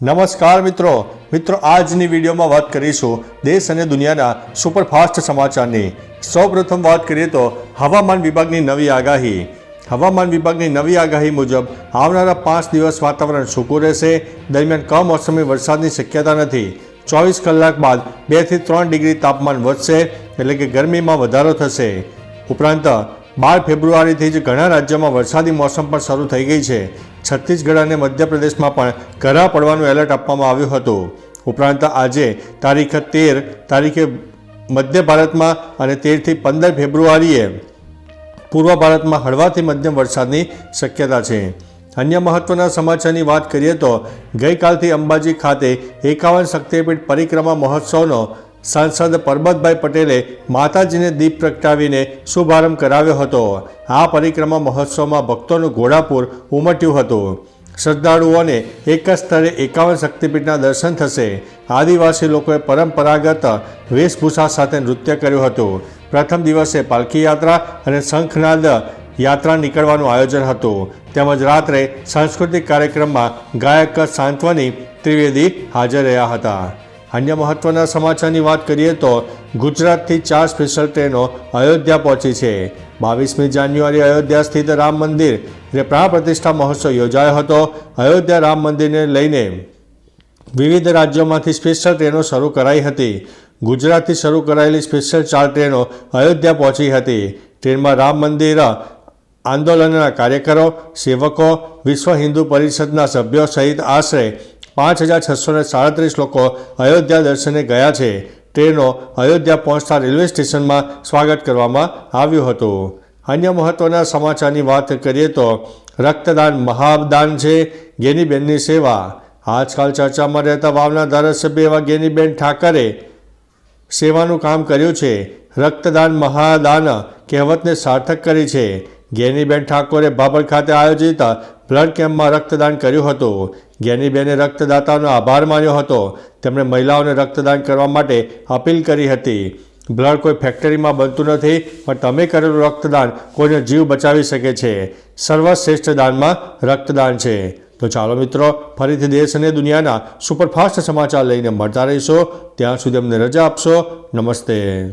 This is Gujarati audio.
નમસ્કાર મિત્રો. મિત્રો, આજની વિડીયોમાં વાત કરીશું દેશ અને દુનિયાના સુપરફાસ્ટ સમાચારની. સૌપ્રથમ વાત કરીએ તો હવામાન વિભાગની નવી આગાહી. હવામાન વિભાગની નવી આગાહી મુજબ આવનારા પાંચ દિવસ વાતાવરણ સૂકું રહેશે. દરમિયાન કમોસમી વરસાદની શક્યતા નથી. ચોવીસ કલાક બાદ બેથી ત્રણ ડિગ્રી તાપમાન વધશે, એટલે કે ગરમીમાં વધારો થશે. ઉપરાંત બાર ફેબ્રુઆરીથી જ ઘણા રાજ્યોમાં વરસાદી મોસમ પણ શરૂ થઈ ગઈ છે. છત્તીસગઢ અને મધ્યપ્રદેશમાં પણ કરા પડવાનું એલર્ટ આપવામાં આવ્યું હતું. ઉપરાંત આજે તારીખ તેર, તારીખે મધ્ય ભારતમાં અને તેરથી પંદર ફેબ્રુઆરીએ પૂર્વ ભારતમાં હળવાથી મધ્યમ વરસાદની શક્યતા છે. અન્ય મહત્વના સમાચારની વાત કરીએ તો ગઈકાલથી અંબાજી ખાતે એકાવન શક્તિપીઠ પરિક્રમા મહોત્સવનો સાંસદ પરબતભાઈ પટેલે માતાજીને દીપ પ્રગટાવીને શુભારંભ કરાવ્યો હતો. આ પરિક્રમા મહોત્સવમાં ભક્તોનું ઘોડાપુર ઉમટ્યું હતું. શ્રદ્ધાળુઓને એક જ સ્થળે એકાવન શક્તિપીઠના દર્શન થશે. આદિવાસી લોકોએ પરંપરાગત વેશભૂષા સાથે નૃત્ય કર્યું હતું. પ્રથમ દિવસે પાલખી યાત્રા અને શંખનાદ યાત્રા નીકળવાનું આયોજન હતું. તેમજ રાત્રે સાંસ્કૃતિક કાર્યક્રમમાં ગાયક સાંત્વની ત્રિવેદી હાજર રહ્યા હતા. અન્ય મહત્વના સમાચારની વાત કરીએ તો ગુજરાતથી ચાર સ્પેશિયલ ટ્રેનો અયોધ્યા પહોંચી છે. બાવીસમી જાન્યુઆરી અયોધ્યા સ્થિત રામ મંદિર જે પ્રાણ પ્રતિષ્ઠા મહોત્સવ યોજાયો હતો. અયોધ્યા રામ મંદિરને લઈને વિવિધ રાજ્યોમાંથી સ્પેશિયલ ટ્રેનો શરૂ કરાઈ હતી. ગુજરાતથી શરૂ કરાયેલી સ્પેશિયલ ચાર ટ્રેનો અયોધ્યા પહોંચી હતી. ટ્રેનમાં રામ મંદિર, આંદોલનના કાર્યકરો, સેવકો, વિશ્વ હિન્દુ પરિષદના સભ્યો સહિત આશરે પાંચ હજાર છસો સાડત્રીસ લોકો અયોધ્યા દર્શને ગયા છે. ટ્રેનો અયોધ્યા પહોંચતા રેલવે સ્ટેશનમાં સ્વાગત કરવામાં આવ્યું હતું. અન્ય મહત્વના સમાચારની વાત કરીએ તો રક્તદાન મહાદાન છે ગેનીબેનની સેવા. આજકાલ ચર્ચામાં રહેતા વાવના ધારાસભ્ય એવા ગેનીબેન ઠાકરે સેવાનું કામ કર્યું છે. રક્તદાન મહાદાન કહેવતને સાર્થક કરી છે. ગેનીબેન ઠાકોરે બાબર ખાતે આયોજિત બ્લડ કેમ્પમાં રક્તદાન કર્યું હતું. ગેનીબેને રક્તદાતાનો આભાર માન્યો હતો. તેમણે મહિલાઓને રક્તદાન કરવા માટે અપીલ કરી હતી. બ્લડ કોઈ ફેક્ટરીમાં બનતું નથી, પણ તમે કરેલું રક્તદાન કોઈનો જીવ બચાવી શકે છે. સર્વશ્રેષ્ઠ દાનમાં રક્તદાન છે. તો ચાલો મિત્રો, ફરીથી દેશ અને દુનિયાના સુપરફાસ્ટ સમાચાર લઈને મળતા રહીશો. ત્યાં સુધી અમને રજા આપશો. નમસ્તે.